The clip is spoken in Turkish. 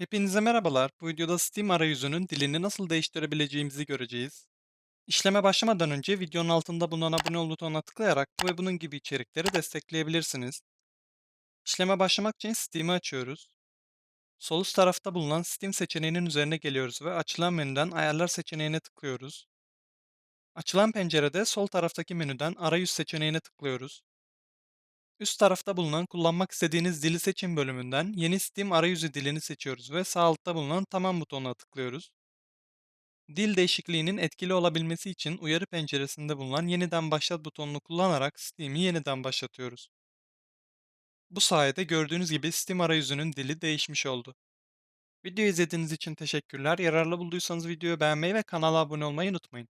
Hepinize merhabalar. Bu videoda Steam arayüzünün dilini nasıl değiştirebileceğimizi göreceğiz. İşleme başlamadan önce videonun altında bulunan abone ol butonuna tıklayarak bu ve bunun gibi içerikleri destekleyebilirsiniz. İşleme başlamak için Steam'i açıyoruz. Sol üst tarafta bulunan Steam seçeneğinin üzerine geliyoruz ve açılan menüden Ayarlar seçeneğine tıklıyoruz. Açılan pencerede sol taraftaki menüden Arayüz seçeneğine tıklıyoruz. Üst tarafta bulunan kullanmak istediğiniz dili seçin bölümünden Yeni Steam arayüzü dilini seçiyoruz ve sağ altta bulunan Tamam butonuna tıklıyoruz. Dil değişikliğinin etkili olabilmesi için uyarı penceresinde bulunan Yeniden Başlat butonunu kullanarak Steam'i yeniden başlatıyoruz. Bu sayede gördüğünüz gibi Steam arayüzünün dili değişmiş oldu. Video izlediğiniz için teşekkürler. Yararlı bulduysanız videoyu beğenmeyi ve kanala abone olmayı unutmayın.